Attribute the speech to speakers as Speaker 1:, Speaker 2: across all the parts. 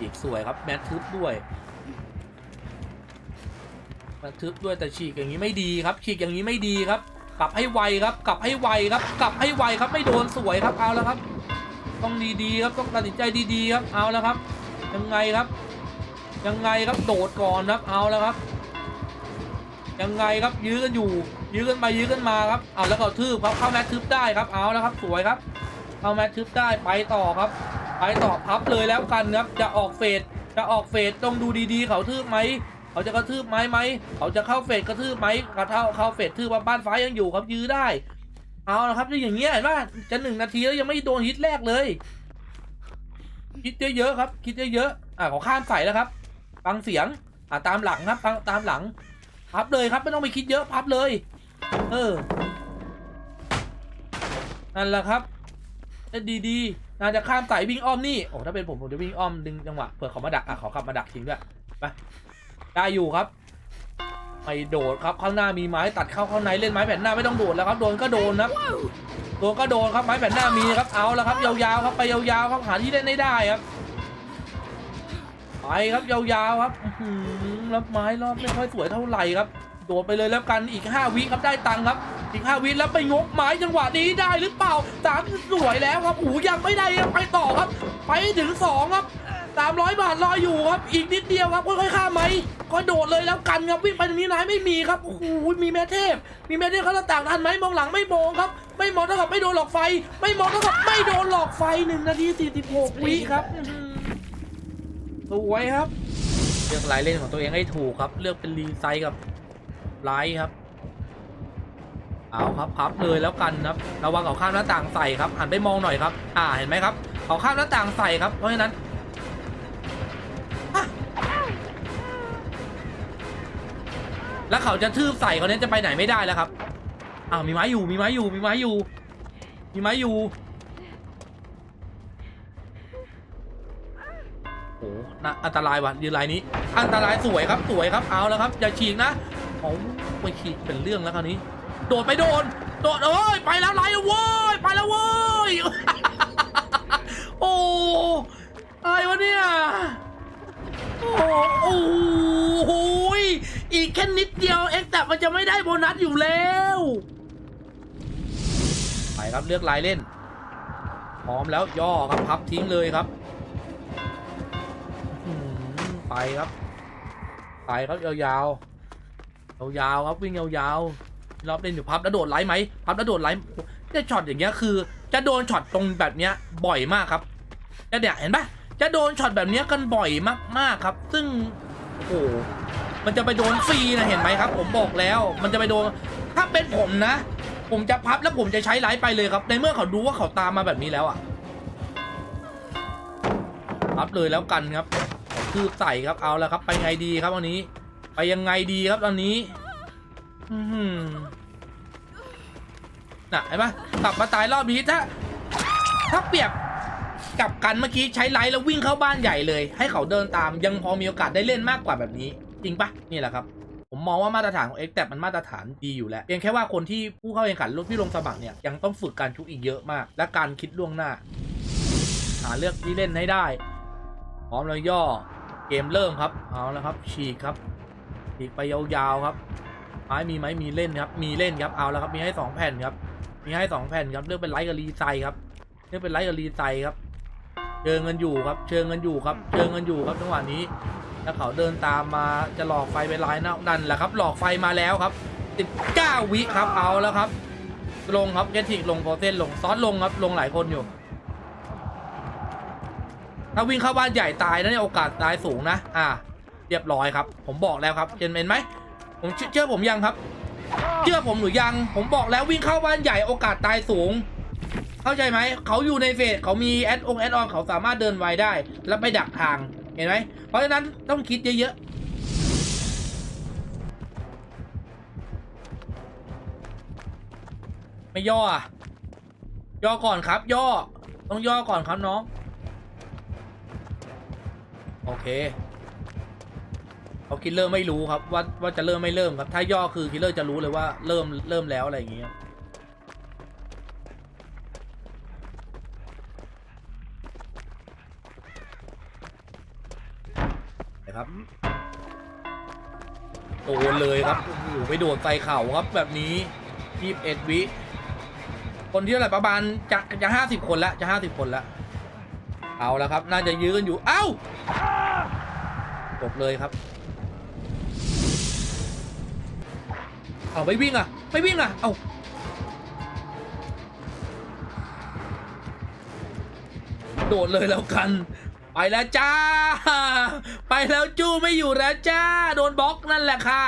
Speaker 1: อีกสวยครับแมททึบด้วยแมททึบด้วยแต่ฉีกอย่างนี้ไม่ดีครับ ฉีกอย่างนี้ไม่ดีครับ กลับให้ไวครับกลับให้ไวครับ กลับให้ไวครับไม่โดนสวยครับเอาแล้วครับ ต้องดีๆครับต้องตัดสินใจดีๆครับเอาแล้วครับ ยังไงครับ ยังไงครับโดดก่อนครับเอาแล้วครับ ยังไงครับยื้อกันอยู่ ยื้อกันไปยื้อกันมาครับเอาแล้วก็ทืบครับเข้าแมททึบได้ครับเอาแล้วครับสวยครับเข้าแมททึบได้ไปต่อครับ ไปต่อพับเลยแล้วกันครับจะออกเฟดจะออกเฟดต้องดูดีๆ เขาทืบไหมเขาจะกระทืบไหมไหมเขาจะเข้าเฟดกระทืบไหมกระเท่าเข้าเฟดทืบว่าบ้านฟ้ายังอยู่ครับยื้อได้ เอาละครับจะอย่างเงี้ยเห็นป่ะจะหนึ่งนาทีแล้วยังไม่โดนฮิตแรกเลย คิดเยอะๆครับ คิดเยอะๆอะเขาข้ามใส่แล้วครับฟังเสียงอะตามหลังครับตามหลังพับเลยครับไม่ต้องไปคิดเยอะพับเลย เออ นั่นแหละครับจะดีๆน่าจะข้ามสายวิ่งอ้อมนี่ โอ้ ถ้าเป็นผมผมจะวิ่งอ้อมดึงจังหวะ เผื่อเขามาดัก อะเขาขับมาดักทิ้งด้วย ไป ได้อยู่ครับ ไม่โดดครับ ข้างหน้ามีไม้ตัดเข้าข้างในเล่นไม้แผ่นหน้าไม่ต้องโดดแล้วครับ โดนก็โดนครับ โดนก็โดนครับไม้แผ่นหน้ามีครับ เอาแล้วครับ ยาวๆครับ ไปยาวๆครับ หาที่เล่นได้ได้ครับ ไปครับยาวๆครับหือรับไม้รอบไม่ค่อยสวยเท่าไหร่ครับ โดดไปเลยแล้วกันอีก 5 วิครับได้ตังค์ครับ อีก 5 วิแล้วไปงกไม้จังหวะนี้ได้หรือเปล่าสามสวยแล้วครับโอ้ยังไม่ได้ครับไปต่อครับ ไปถึง 2 ครับสามร้อยบาทรออยู่ครับ อีกนิดเดียวครับค่อยๆข้ามไหมก็โดดเลยแล้วกันครับวิ่งไปตรงนี้นายไม่มีครับโอ้โหมีแม่เทพ มีแม่เทพเขาต่างทันไหมมองหลังไม่มองครับ ไม่มองเท่ากับไม่โดนหลอกไฟ ไม่มองเท่ากับไม่โดนหลอกไฟหนึ่งนาทีสี่สิบหกวิครับสวยครับ เลือกลายเล่นของตัวเองให้ถูกครับ เลือกเป็นรีไซส์กับ ไลท์ครับ เอาครับพับเลยแล้วกันครับ ระวังเขาข้ามหน้าต่างใส่ครับหันไปมองหน่อยครับ อ่าเห็นไหมครับเขาข้ามหน้าต่างใส่ครับเพราะฉะนั้นแล้วเขาจะทืบใส่เขาเนี้ยจะไปไหนไม่ได้แล้วครับอ้าวมีไม้อยู่มีไม้อยู่มีไม้อยู่ มีไม้อยู่โอ้โหน่าอันตรายว่ะยืนลายนี้ อันตรายสวยครับสวยครับเอาแล้วครับอย่าฉีกนะ โอ้ไปฉีกเป็นเรื่องแล้วคราวนี้ โดดไปโดน โดดเอ้ยไปแล้วไล่แล้วเว้ยไปแล้วเว้ยโอ้อะไรวะเนี่ยโอ้โหอีกแค่นิดเดียวเอ็กแต่มันจะไม่ได้โบนัสอยู่แล้วไปครับเลือกลายเล่น พร้อมแล้วย่อครับพับทิ้งเลยครับไปครับไปครับยาวๆ ยาวๆครับวิ่งยาวๆรอบเล่นอยู่พับแล้วโดดไลฟ์ไหมพับแล้วโดดไลฟ์เนี่ยช็อตอย่างเงี้ยคือ จะโดนช็อตตรงแบบเนี้ยบ่อยมากครับจะเนี่ยเห็นปะจะโดนช็อตแบบเนี้ยกันบ่อยมากๆครับ ซึ่งโอ้โหมันจะไปโดนฟรีนะเห็นไหมครับ ผมบอกแล้ว มันจะไปโดนถ้าเป็นผมนะ ผมจะพับแล้วผมจะใช้ไลฟ์ไปเลยครับ ในเมื่อเขาดูว่าเขาตามมาแบบนี้แล้วอะพับเลยแล้วกันครับคืบใส่ครับเอาแล้วครับ ไปไงดีครับวันนี้ ไปยังไงดีครับตอนนี้หือน่ะเห็นปะกลับมาตายรอบนี้ถ้าถ้าเปรียบกับกันเมื่อกี้ใช้ไลท์แล้ววิ่งเข้าบ้านใหญ่เลย ให้เขาเดินตามยังพอมีโอกาสได้เล่นมากกว่าแบบนี้ จริงปะนี่แหละครับผมมองว่ามาตรฐานของ X แต่มันมาตรฐานดีอยู่แล้วเพียงแค่ว่าคนที่ผู้เข้าแข่งขันรุ่นที่ลงสมัครเนี่ยยังต้องฝึกการชุกอีกเยอะมาก และการคิดล่วงหน้า หาเลือกที่เล่นให้ได้พร้อมแล้วย่อเกมเริ่มครับเอาแล้วครับฉีกครับ ฉีกไปยาวๆครับไม้มีไหมมีเล่นครับ มีเล่นครับ เอาแล้วครับ มีให้สองแผ่นครับ มีให้สองแผ่นครับ เลือกเป็นไลท์กับรีไซครับ เลือกเป็นไลท์กับรีไซครับ เชิงเงินอยู่ครับ เชิงเงินอยู่ครับ เชิงเงินอยู่ครับจังหวะนี้ แล้วเขาเดินตามมาจะหลอกไฟไปลายนะนั่นแหละครับ หลอกไฟมาแล้วครับ19วิครับ เอาแล้วครับ ลงครับเกทิกลงโปรเซนลงซอสลงครับ ลงหลายคนอยู่ ถ้าวิ่งเข้าบ้านใหญ่ตายนะเนี่ยโอกาสตายสูงนะ อ่า เรียบร้อยครับ ผมบอกแล้วครับเห็นเห็นไหมผมเชื่อเชื่อผมยังครับ เชื่อผมหรือยัง ผมบอกแล้ววิ่งเข้าบ้านใหญ่โอกาสตายสูง เข้าใจไหม เขาอยู่ในเฟสเขามีแอดองแอดออนเขาสามารถเดินไวได้ แล้วไปดักทาง เห็นไหม เพราะฉะนั้นต้องคิดเยอะๆ ไม่ย่ออะย่อก่อนครับ ย่อ ต้องย่อก่อนครับน้อง โอเค เขาคิดเริ่มไม่รู้ครับว่าว่าจะเริ่มไม่เริ่มครับ ถ้าย่อคือคิดเริ่มจะรู้เลยว่าเริ่มเริ่มแล้วอะไรอย่างเงี้ยนะครับโดนเลยครับอ้โหไปโดดใส่เข่าครับแบบนี้ยีบเอ็ดวิคนที่เท่าไหร่ประมาณจะจะห้าสิบคนละจะห้าสิบคนละเอาแล้วครับ น่าจะยื้อกันอยู่ เอ้าจบเลยครับ เอาไม่วิ่งอะไม่วิ่งอะเอาโดดเลยแล้วกัน ไปแล้วจ้า ไปแล้วจู้ไม่อยู่แล้วจ้า โดนบล็อกนั่นแหละค่ะ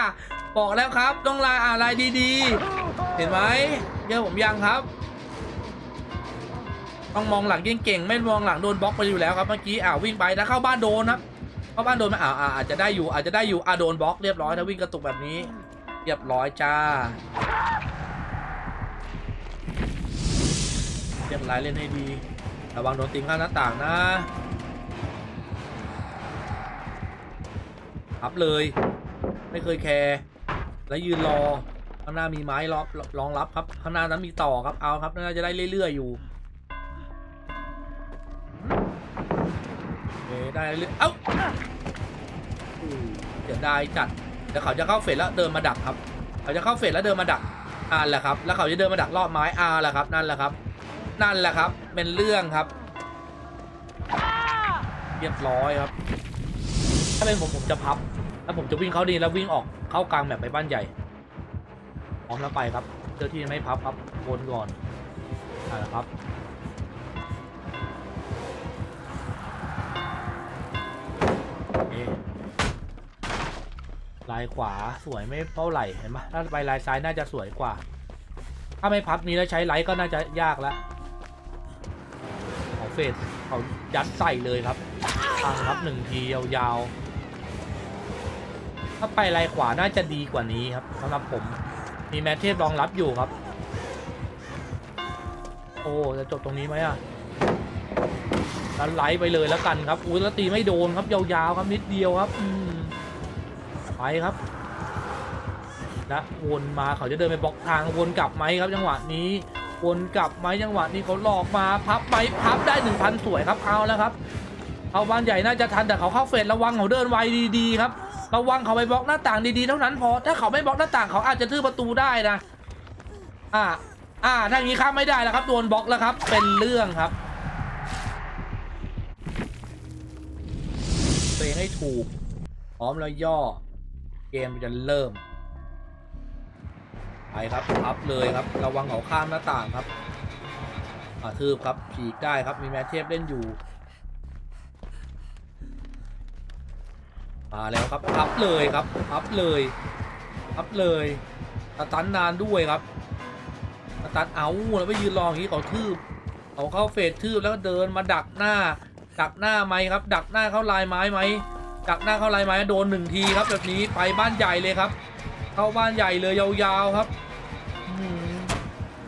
Speaker 1: บอกแล้วครับต้องลายอะไรดีๆ เห็นไหมเยอะผมยังครับ ต้องมองหลังเก่งๆไม่มองหลังโดนบล็อกไปอยู่แล้วครับเมื่อกี้อ้าววิ่งไปนะเข้าบ้านโดนครับเข้าบ้านโดนไหมอ่าอ่าอาจจะได้อยู่อาจจะได้อยู่อ่าโดนบล็อกเรียบร้อยถ้าวิ่งกระตุกแบบนี้ เรียบร้อยจ้า เรียบร้อยเล่นให้ดี ระวังโดนตีข้างหน้าต่างนะรับเลย ไม่เคยแคร์ แล้วยืนรอ ข้างหน้ามีไม้รอบรองรับครับ ข้างหน้านั้นมีต่อครับ เอาครับ น่าจะได้เรื่อยๆอยู่โอได้เรื่อยเอ้าเดี๋ยวได้จัด เดี๋ยวเขาจะเข้าเฟสแล้วเดินมาดักครับ เขาจะเข้าเฟสแล้วเดินมาดักอ่านแหละครับ แล้วเขาจะเดินมาดักรอบไม้อาแหละครับ นั่นแหละครับ นั่นแหละครับ เป็นเรื่องครับ เรียบร้อยครับ ถ้าเป็นผมผมจะพับ แล้วผมจะวิ่งเข้าดีแล้ววิ่งออกเข้ากลางแบบไปบ้านใหญ่ พร้อมแล้วไปครับ เจ้าที่ไม่พับครับวนก่อนอ่าละครับ ลายขวาสวยไม่เท่าไหร่เห็นปะถ้าไปลายซ้ายน่าจะสวยกว่า ถ้าไม่พับนี้แล้วใช้ไลท์ก็น่าจะยากแล้วเขาเฟสเขายัดใส่เลยครับทางครับหนึ่งทียาวๆ ถ้าไปลายขวาน่าจะดีกว่านี้ครับสำหรับผมมีแมทเทพรองรับอยู่ครับ โอ้จะจบตรงนี้ไหมอะแล้วไลท์ไปเลยแล้วกันครับอุ้ยแล้วตีไม่โดนครับยาวๆครับนิดเดียวครับอืม ไปครับและวนมาเขาจะเดินไปบล็อกทางวนกลับไหมครับ จังหวะนี้วนกลับไหมจังหวะนี้เขาหลอกมาพับไหมพับได้หนึ่งพันสวยครับเอาแล้วครับเอาบ้านใหญ่น่าจะทันแต่เขาเข้าเฟสระวังเขาเดินไวดีๆครับระวังเขาไปบล็อกหน้าต่างดีๆเท่านั้นพอถ้าเขาไม่บล็อกหน้าต่างเขาอาจจะทื่อประตูได้นะอ่าอ่าถ้างนี้ข้ามไม่ได้แล้วครับโดนบล็อกแล้วครับ เป็นเรื่องครับตัวเองให้ถูกพร้อมแล้วย่อ เกมจะเริ่ม ไปครับพับเลยครับ ระวังเขาข้ามหน้าต่างครับอ่าทืบครับผีกได้ครับมีแมทเทพเล่นอยู่ มาแล้วครับพับเลยครับพับเลยพับเลยสตันนานด้วยครับสตันเอาแล้วไปยืนรออย่างนี้เขาทืบเขาเข้าเฟสทืบแล้วก็เดินมาดักหน้า ดักหน้าไหมครับ ดักหน้าเข้าลายไม้ไหม ดักหน้าเข้าลายไม้โดนหนึ่งทีครับแบบนี้ไปบ้านใหญ่เลยครับ เข้าบ้านใหญ่เลยยาวๆครับ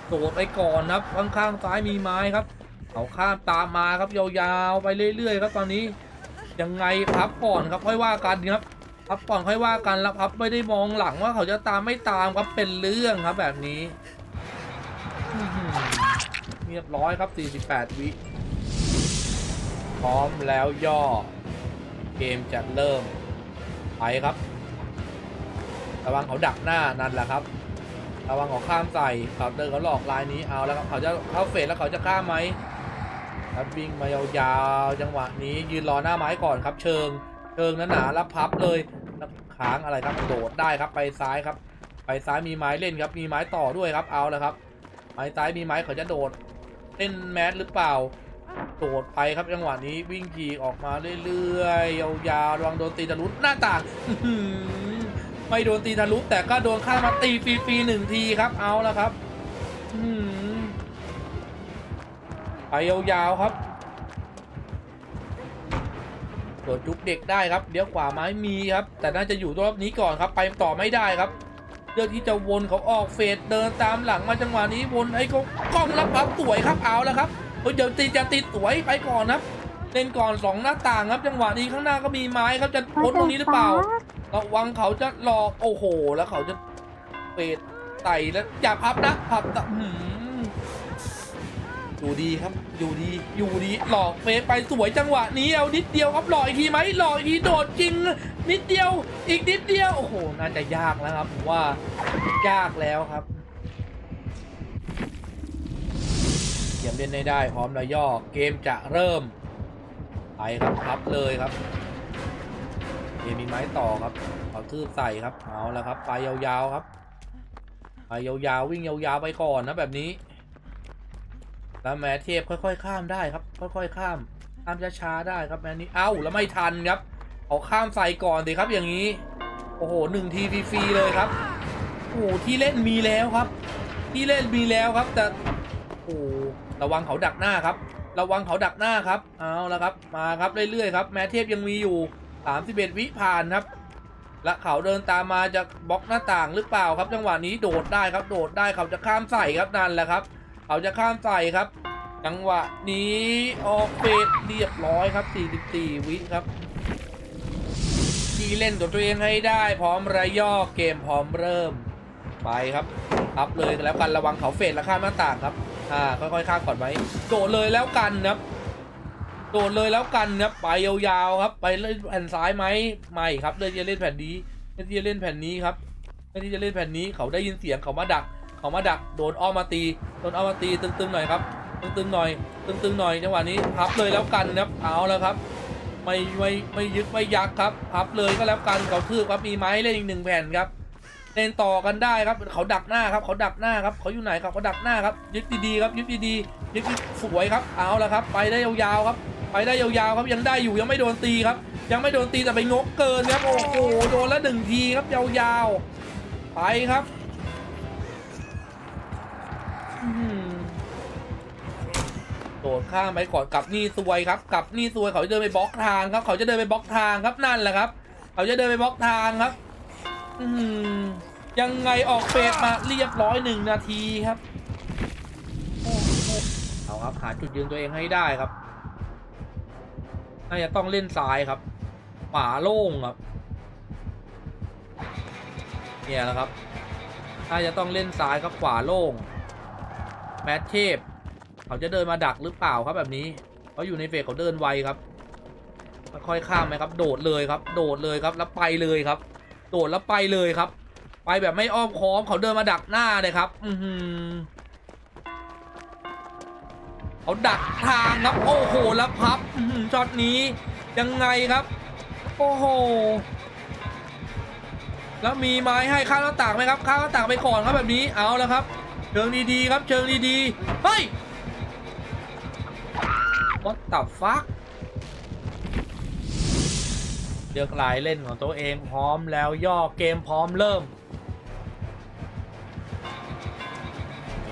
Speaker 1: โดดไปก่อนครับข้างๆซ้ายมีไม้ครับเขาข้ามตามมาครับยาวๆไปเรื่อยๆครับตอนนี้ยังไงพับก่อนครับค่อยว่ากันครับพับก่อนค่อยว่ากันแล้วพับไม่ได้มองหลังว่าเขาจะตามไม่ตามครับเป็นเรื่องครับแบบนี้เรียบร้อยครับ 48 วิพร้อมแล้วย่อ เกมจะเริ่มไปครับ ระวังเขาดักหน้านั่นแหละครับ ระวังเขาข้ามใส่เขาเดินเขาหลอกลายนี้เอาแล้วครับเขาจะเข้าเฟสแล้วเขาจะข้ามไหมครับวิ่งมายาวๆจังหวะนี้ยืนรอหน้าไม้ก่อนครับ เชิงเชิงนั้นหนาแล้วพับเลยค้างอะไรครับโดดได้ครับไปซ้ายครับ ไปซ้ายมีไม้เล่นครับ มีไม้ต่อด้วยครับเอาแล้วครับไม้ซ้ายมีไม้เขาจะโดดเล่นแมสหรือเปล่า โดดไปครับจังหวะนี้วิ่งขี่ออกมาเรื่อยๆยาวๆระวังโดนตีทะลุหน้าต่างไม่โดนตีทะลุแต่ก็โดนข้ามาตีฟรีๆหนึ่งทีครับเอาแล้วครับไปยาวๆครับเปิดจุกเด็กได้ครับเดี๋ยวขวาไม้มีครับ แต่น่าจะอยู่รอบนี้ก่อนครับ ไปต่อไม่ได้ครับเลือกที่จะวนเขาออกเฟดเดินตามหลังมาจังหวะนี้วนไอ้เขากล้องรับพับสวยครับเอาแล้วครับ ฮ้ยเดี๋ยวตีจะติดสวยไปก่อนครับเล่นก่อนสองหน้าต่างครับ จังหวะนี้ข้างหน้าก็มีไม้ครับจะพ้นตรงนี้หรือเปล่าระวังเขาจะหลอกโอ้โห แล้วเขาจะเฟดไต่แล้วอย่าพับนะพับตะหืมอยู่ดีครับ อยู่ดี อยู่ดี หลอกเฟซไปสวยจังหวะนี้เอานิดเดียวครับหลอกอีกทีไหมหลอกอีกทีโดดจริง นิดเดียว อีกนิดเดียว โอ้โห น่าจะยากแล้วครับผมว่ายากแล้วครับ เกมเล่นได้ได้พร้อมแล้วย่อเกมจะเริ่มไปครับครับเลยครับเกมมีไม้ต่อครับเอาทืบใส่ครับเอาแล้วครับไปยาวๆครับไปยาวๆวิ่งยาวๆไปก่อนนะแบบนี้แล้วแม้เทพค่อยๆ ข้ามได้ครับ ค่อยๆ ข้ามข้ามช้าๆได้ครับแม้นี้เอ้าแล้วไม่ทันครับเอาข้ามใส่ก่อนสิครับอย่างนี้ โอ้โหหนึ่งทีฟรีๆเลยครับโอ้โหที่เล่นมีแล้วครับ ที่เล่นมีแล้วครับแต่โอ้ ระวังเขาดักหน้าครับ ระวังเขาดักหน้าครับ เอาละครับ มาครับเรื่อยๆครับ แม้เทพยังมีอยู่31วิผ่านครับ และเขาเดินตามมาจะบล็อกหน้าต่างหรือเปล่าครับ จังหวะนี้โดดได้ครับ โดดได้เขาจะข้ามใส่ครับนั่นแหละครับ เขาจะข้ามใส่ครับ จังหวะนี้ออกเฟดเรียบร้อยครับ 44 วิครับที่เล่นตัวตัวเองให้ได้พร้อมระย่อเกมพร้อมเริ่ม ไปครับอัพเลยแล้วกันระวังเขาเฟดและข้ามหน้าต่างครับ อ่าค่อยๆข้ามก่อนไว้โดดเลยแล้วกันครับโดดเลยแล้วกันครับไปยาวๆครับ ไปเล่นแผ่นซ้ายไหมไม่ครับเลยจะเล่นแผ่นนี้เล่นที่จะเล่นแผ่นนี้ครับเล่นที่จะเล่นแผ่นนี้เขาได้ยินเสียงเขามาดัก เขามาดักโดนอ้อมมาตีโดนอ้อมมาตีตึงๆหน่อยครับตึงๆหน่อยตึงๆหน่อยจังหวะนี้พับเลยแล้วกันครับเอาแล้วครับ ไม่ไม่ไม่ยึดไม่ยักครับพับเลยก็แล้วกันเขาทืบครับมีไม้เล่นอีกหนึ่งแผ่นครับ เล่นต่อกันได้ครับเขาดักหน้าครับเขาดักหน้าครับเขาอยู่ไหนครับเขาดักหน้าครับยึดดีๆครับยึดดีๆยึดสวยครับเอาล้วครับ ไปได้ยาวๆครับ ไปได้ยาวๆครับยังได้อยู่ยังไม่โดนตีครับ ยังไม่โดนตีแต่ไปงกเกินครับโอ้โหโดนละหนึ่งทีครับยาวๆไปครับโดดข้ามไปก่อนกลับนี่ซวยครับกลับนี่ซวยเขาจะเดินไปบล็อกทางครับ เขาจะเดินไปบล็อกทางครับนั่นแหละครับ เขาจะเดินไปบล็อกทางครับ อือหือ ยังไงออกเฟสมาเรียบร้อยหนึ่งนาทีครับเอาครับหาจุดยืนตัวเองให้ได้ครับน่าจะต้องเล่นซ้ายครับขวาโล่งครับเนี่ยแหละครับน่าจะต้องเล่นซ้ายครับขวาโล่งแมทเทพเขาจะเดินมาดักหรือเปล่าครับแบบนี้เขาอยู่ในเฟสเขาเดินไวครับค่อยข้ามไหมครับ โดดเลยครับ โดดเลยครับแล้วไปเลยครับ โดดแล้วไปเลยครับ ไปแบบไม่อ้อมค้อมเขาเดินมาดักหน้าเลยครับ อืเขาดักทางครับ โอ้โหแล้วพับช็อตนี้ยังไงครับ โอ้โหแล้วมีไม้ให้ข้างหน้าต่างไหมครับข้างหน้าต่างไปก่อนครับแบบนี้เอาแล้วครับ เชิงดีๆครับ เชิงดีๆเฮ้ย What the fuck เลือกลายเล่นของตัวเองพร้อมแล้วย่อเกมพร้อมเริ่ม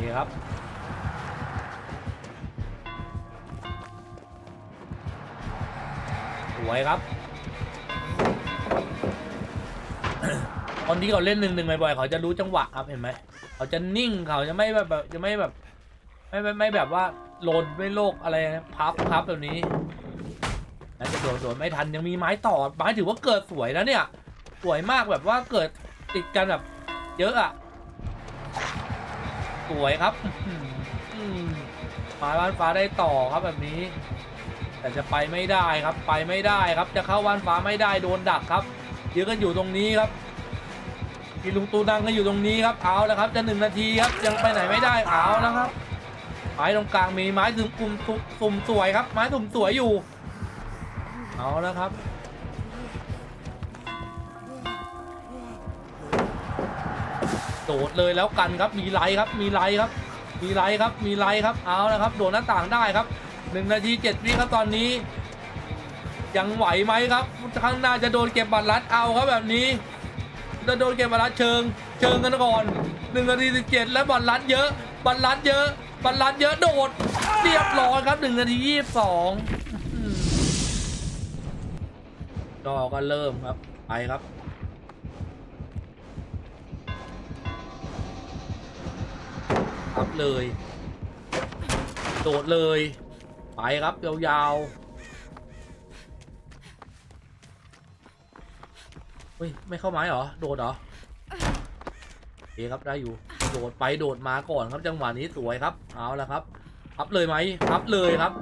Speaker 1: นี่ครับ สวยครับ คนที่เขาเล่นหนึ่งหนึ่งบ่อยๆเขาจะรู้จังหวะครับเห็นไหม เขาจะนิ่งเขาจะไม่แบบจะไม่แบบไม่ไม่ไม่แบบว่าโลนไม่โลกอะไรพับพับแบบนี้แล้วจะโดดโดดไม่ทันยังมีไม้ต่อไม้ถือว่าเกิดสวยนะเนี่ย สวยมากแบบว่าเกิดติดกันแบบเยอะอะ สวยครับหมไม้บ้านฟ้าได้ต่อครับแบบนี้ แต่จะไปไม่ได้ครับ ไปไม่ได้ครับ จะเข้าวันฟ้าไม่ได้โดนดักครับยืนกันอยู่ตรงนี้ครับพี่ลุงตูนังก็อยู่ตรงนี้ครับเอาแล้วครับ จะหนึ่งนาทีครับยังไปไหนไม่ได้เอาแล้วครับไม้ตรงกลางมีไม้ถึงกลุ่มสุ่มสวยครับ ไม้สุ่มสวยอยู่ เอาแล้วครับ โดดเลยแล้วกันครับมีไลท์ครับมีไลท์ครับ มีไลท์ครับมีไลท์ครับเอาล้วครับ โดดหน้าต่างได้ครับหนึ่งนาทีเจ็ดวิครับตอนนี้ ยังไหวไหมครับข้างหน้าจะโดนเก็บบัตรลัดเอาครับแบบนี้จะโดนเก็บบัตรลัดเชิง เชิงกันก่อนหนึ่งนาทีสิบเจ็ดแล้วบัตรลัดเยอะบัตรลัดเยอะบัตรลัดเยอะโดดเรียบร้อยครับหนึ่งนาทียี่สิบสองก็เริ่มครับไปครับ รับเลย โดดเลย ไปครับ ยาวๆเฮ้ย ไม่เข้าไม้เหรอ โดดเหรอโอเครับได้อยู่ โดดไปโดดมาก่อนครับจังหวะนี้สวยครับ เอาละครับพับเลยไหมพับเลยครับ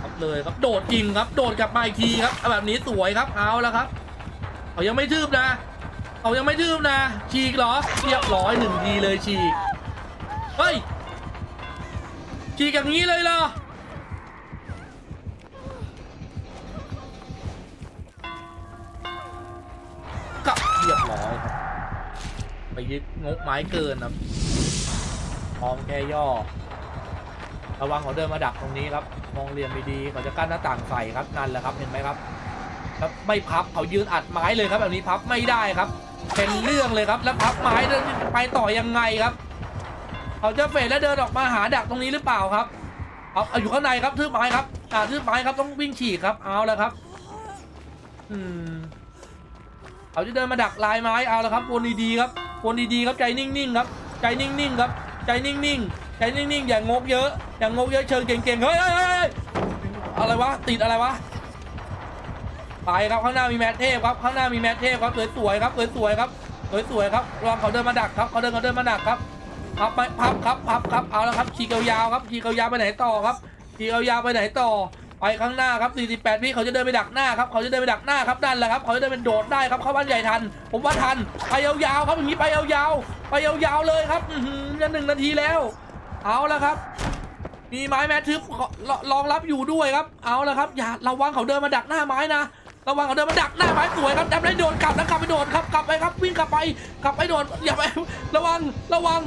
Speaker 1: ครับเลยครับ โดดยิงครับ โดดกลับมาอีกทีครับแบบนี้สวยครับ เอาแล้วครับ เขายังไม่ทืบนะเขายังไม่ทืบนะ ฉีกเหรอเรียบร้อยหนึ่งทีเลยฉีก เฮ้ย ฉีกอย่างนี้เลยเหรอ กับเรียบร้อยครับ ไปยึดงกไม้เกินครับพร้อมแค่ย่อ ระวังเขาเดินมาดักตรงนี้ครับ มองเหลี่ยมดีๆเขาจะกั้นหน้าต่างใส่ครับนั่นแหละครับ เห็นไหมครับ แล้วไม่พับเขายืนอัดไม้เลยครับแบบนี้พับไม่ได้ครับ เป็นเรื่องเลยครับแล้วพับไม้เดินไปต่อยังไงครับ เขาจะเฟดแล้วเดินออกมาหาดักตรงนี้หรือเปล่าครับเอาเอาอยู่ข้างในครับทืบไม้ครับอ่าทืบไม้ครับต้องวิ่งฉีกครับเอาแล้วครับ อืมเขาจะเดินมาดักลายไม้เอาแล้วครับวนดีๆครับวนดีๆครับใจนิ่งๆครับ ใจนิ่งๆครับ ใจนิ่งๆใจนิ่งๆอย่างงกเยอะ อย่างงกเยอะเชิงเก่งๆเฮ้ยเฮ้ยเฮ้ยอะไรวะติดอะไรวะ ไปครับข้างหน้ามีแมทเทพครับข้างหน้ามีแมทเทพครับสวยๆครับสวยๆครับสวยๆครับระวังเขาเดินมาดักครับเขาเดินเขาเดินมาดักครับพับไปพับครับพับครับเอาแล้วครับฉีกยาวครับฉีกยาวไปไหนต่อครับฉีกยาวไปไหนต่อไปข้างหน้าครับ 48 วิเขาจะเดินไปดักหน้าครับ เขาจะเดินไปดักหน้าครับนั่นแหละครับ เขาจะเดินเป็นโดดได้ครับ เข้าบ้านใหญ่ทัน ผมว่าทัน ไปยาวๆครับอย่างนี้ไปยาวๆ ไปยาวๆเลยครับอือหือจะหนึ่งนาทีแล้ว เอาแล้วครับ มีไม้แมททึบรรองรับอยู่ด้วยครับ เอาแล้วครับ อย่าระวังเขาเดินมาดักหน้าไม้นะ ระวังเขาเดินมาดักหน้าไม้สวยครับดับได้โดนกลับแล้วกลับไปโดนครับกลับไปครับวิ่งกลับไปกลับไปโดนอย่าไประวังระวัง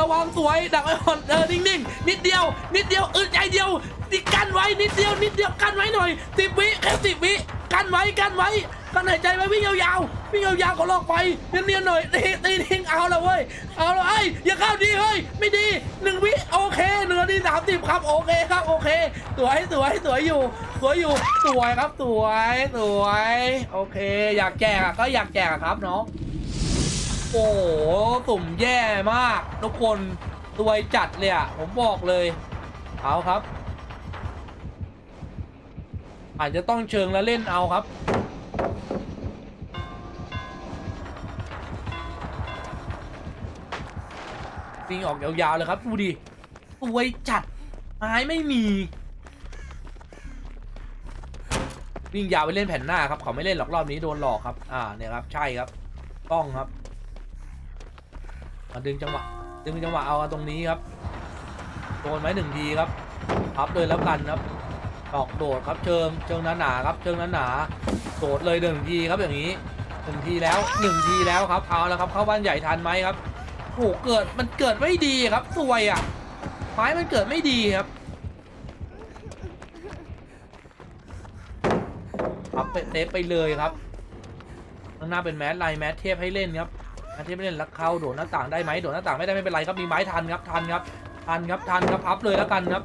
Speaker 1: ระวังสวยดักไว้ก่อนเออนิ่งๆนิดเดียว นิดเดียวอึดใจเดียวติดกันไว้นิดเดียวนิดเดียวกันไว้หน่อยสิบวิแค่สิบวิกันไว้กันไว้ กันหายใจไว้วิ่งยาวๆวิ่งยาวๆเขาลอกไปเนียนๆหน่อยตีตีทิ้งเอาละเว้ยเอาละเอ้ยอย่าเข้าดีเฮ้ยไม่ดีหนึ่งวิโอเคหนึ่งนาทีสามสิบครับโอเคครับโอเคสวยสวยสวยอยู่สวยอยู่สวยครับสวยสวยโอเค อยากแจกอะก็อยากแจกอะครับน้องโอ้โหสุ่มแย่มากทุกคนรวยจัดเลยอะผมบอกเลยเอาครับ อาจจะต้องเชิงแล้วเล่นเอาครับิงออกยาวๆเลยครับดูดิรวยจัดไม้ไม่มีวิ่งยาวไปเล่นแผ่นหน้าครับเขาไม่เล่นหรอกรอบนี้โดนหลอกครับ อ่าเนี่ยครับใช่ครับต้องครับมาดึงจังหวะดึงจังหวะเอาตรงนี้ครับโดนไหมหนึ่งทีครับพับเลยแล้วกันครับออกโดดครับเชิงเชิงหนาหนาครับเชิงหนาหนาโดดเลยหนึ่งทีครับอย่างนี้หนึ่งทีแล้วหนึ่งทีแล้วครับเอาแล้วครับเข้าบ้านใหญ่ทันไหมครับ โอ้โหเกิดมันเกิดไม่ดีครับสวยอะไม้มันเกิดไม่ดีครับพับเซฟไปเลยครับข้างหน้าเป็นแมสไลน์แมสเทพให้เล่นครับแมสเทพให้เล่นแล้วเข้าโดดหน้าต่างได้ไหมโดดหน้าต่างไม่ได้ไม่เป็นไรครับมีไม้ทันครับทันครับทันครับทันครับพับเลยแล้วกันครับ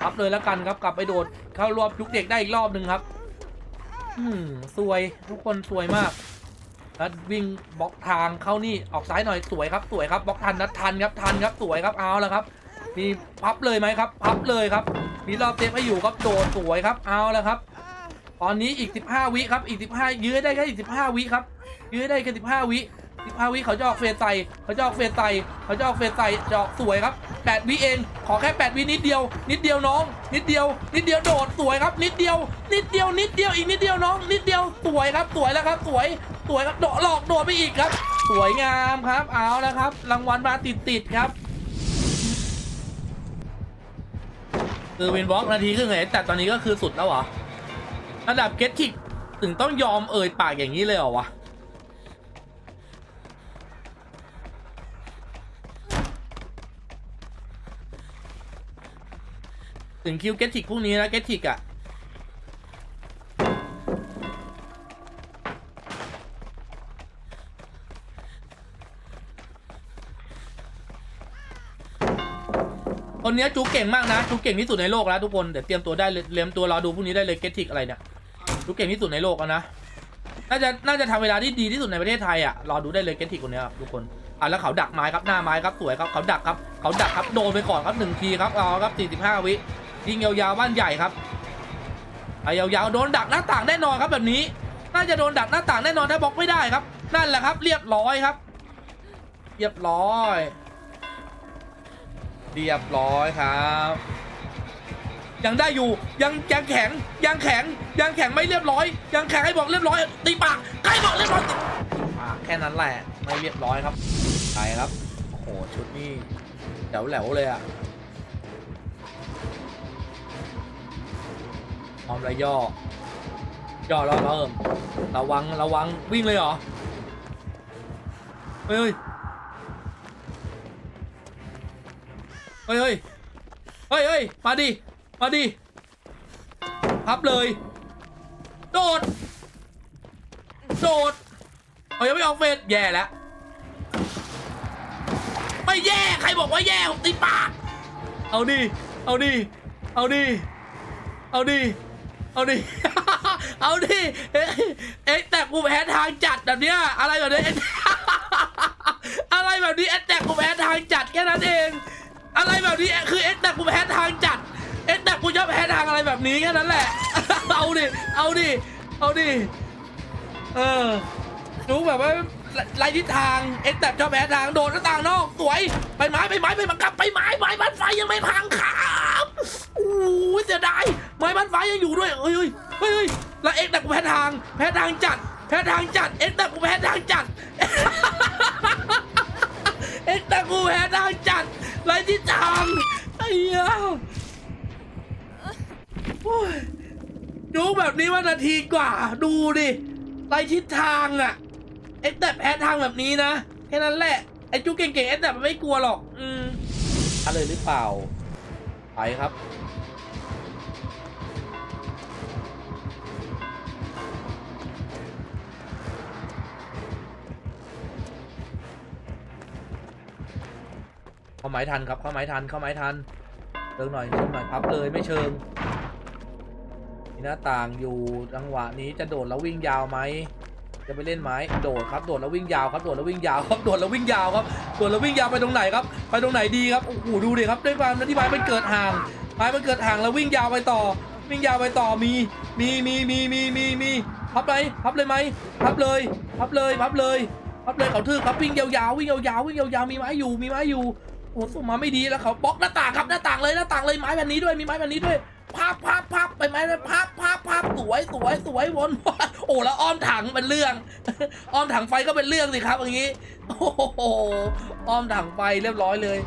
Speaker 1: พับเลยแล้วกันครับกลับไปโดดเข้ารอบยุกเด็กได้อีกรอบหนึ่งครับ อืมสวยทุกคนสวยมาก นัดววิ่งบล็อกทางเข้านี่ออกซ้ายหน่อยสวยครับสวยครับบล็อกทันนัดทันครับทันครับสวยครับเอาแล้วครับ มีพับเลยไหมครับ พับเลยครับ มีรอบเซฟให้อยู่ครับโดดสวยครับเอาแล้วครับ ตอนนี้อีก 15 วิครับอีก 15 ยื้อได้แค่อีก 15 วิครับยื้อได้แค่15 วิ 15วิเขาจะออกเฟสใส่เขาจะออกเฟสใส่เขาจะออกเฟสใส่จะออกสวยครับ8วิเองขอแค่8วินิดเดียว นิดเดียวน้อง นิดเดียว นิดเดียวโดดสวยครับ นิดเดียว นิดเดียว นิดเดียวอีกนิดเดียวน้อง นิดเดียวสวยครับ สวยแล้วครับ สวย สวยครับโดดหลอกโดดไปอีกครับ สวยงามครับเอาแล้วครับ รางวัลมาติดติดๆครับคือวินบล็อกนาทีครึ่งเลยแต่ตอนนี้ก็คือสุดแล้วเหรอระดับเกตทิกถึงต้องยอมเอ่ยปากอย่างนี้เลยเหรอวะ ถึงคิวเกตทิกพวกนี้นะเกตทิกอะคนนี้จูเก่งมากนะจูเก่งที่สุดในโลกแล้วทุกคนเดี๋ยวเตรียมตัวได้เตรียมตัวรอดูพวกนี้ได้เลยเกตทิกอะไรเนี่ยจูเก่งที่สุดในโลกแล้วนะน่าจะน่าจะทำเวลาที่ดีที่สุดในประเทศไทยอะรอดูได้เลยเกตทิกคนนี้ครับทุกคนอะแล้วเขาดักไม้ครับหน้าไม้ครับสวยครับเขาดักครับเขาดักครับโดนไปก่อนครับหนึ่งทีครับเอาครับ45วิ ยิงยาวๆบ้านใหญ่ครับไอ้ยาวๆโดนดักหน้าต่างแน่นอนครับแบบนี้ น่าจะโดนดักหน้าต่างแน่นอนถ้าบล็อกไม่ได้ครับ นั่นแหละครับ เรียบร้อยครับ เรียบร้อย เรียบร้อยครับ ยังได้อยู่ยังยังแข็งยังแข็งยังแข็งไม่เรียบร้อย ยังแข็งให้บอกเรียบร้อยตีปากใครบอกเรียบร้อยปากแค่นั้นแหละไม่เรียบร้อยครับไปครับโอ้โหชุดนี้แหลวแหลวๆเลยอะ ร้อมแล้วย่อ ย่อแล้วเริ่มระวังระวังวิ่งเลยเหรอ เฮ้ยเฮ้ยเฮ้ยเฮ้ยเฮ้ยมาดิ มาดิ พับเลย โดด โดดเอายังไม่ออกเฟสแย่แล้วไม่แย่ใครบอกว่าแย่ผมตีปากเอาดิ เอาดิ เอาดิ เอาดิ เอาดิ เอาดิ เอ๊ะเอ๊ะแต่กูแพ้ทางจัดแบบเนี้ย อะไรแบบนี้ อะไรแบบนี้เอ๊ะแต่กูแพ้ทางจัดแค่นั้นเอง อะไรแบบนี้คือเอ๊ะแต่กูแพ้ทางจัด เอ๊ะแต่กูชอบแพ้ทางอะไรแบบนี้แค่นั้นแหละ เอาดิ เอาดิ เอาดิ เออรู้แบบว่าไรทิศทาง เอ็กแบบชอบแพ้ทางโดดหน้าต่างนอกสวยไปไม้ไปไม้ไปมังกลับไปไม้ไม้บ้านไฟยังไม่พังครับโอ้เสียดาย ไม้บ้านไฟยังอยู่ด้วยเฮ้ยเฮ้ยเฮ้ยแล้วเอ็กแบบกูแพ้ทาง แพ้ทางจัด แพ้ทางจัด เอ็กแบบกูแพ้ทางจัด เอ็กแต่กูแพ้ทางจัดไรทิศทางไอ้เหี้ยดูแบบนี้ว่านาทีกว่า ดูดิไรทิศทางอะเอ็กแต่แพ้ทางแบบนี้นะแค่นั้นแหละ ไอ้จุกเก่งๆเอ็กแต่มันไม่กลัวหรอก อืมอะไรหรือเปล่า ไปครับาไม้ทันครับ เข้าไม้ทัน เข้าไม้ทันเชิงหน่อยเชิงหน่อยพับเลยไม่เชิง มีหน้าต่างอยู่จังหวะนี้จะโดดแล้ววิ่งยาวไหม จะไปเล่นไหมโดดครับ โดดแล้ววิ่งยาวครับ โดดแล้ววิ่งยาวครับ โดดแล้ววิ่งยาวครับ โดดแล้ววิ่งยาวไปตรงไหนครับ ไปตรงไหนดีครับ โอ้โห ดูดิครับ ด้วยความที่ไม้มันเกิดห่าง ไม้มันเกิดห่างแล้ววิ่งยาวไปต่อ วิ่งยาวไปต่อ มี มี มี มี มีมีมีพับไหมพับเลยไหมพับเลย พับเลย พับเลยพับเลยเขาทืบครับวิ่งยาวๆวิ่งยาวๆวิ่งยาวๆมีไม้อยู่ มีไม้อยู่ โอ้ส่งมาไม่ดีแล้วเขาบล็อกหน้าต่างครับหน้าต่างเลยหน้าต่างเลยไม้แบบนี้ด้วยมีไม้แบบนี้ด้วยพับพับพับไปไหมพับพับพับสวยสวยสวยวนโอ้แล้วอ้อมถังเป็นเรื่องอ้อมถังไฟก็เป็นเรื่องสิครับอย่างนี้โอ้โหอ้อมถังไฟเรียบร้อยเลย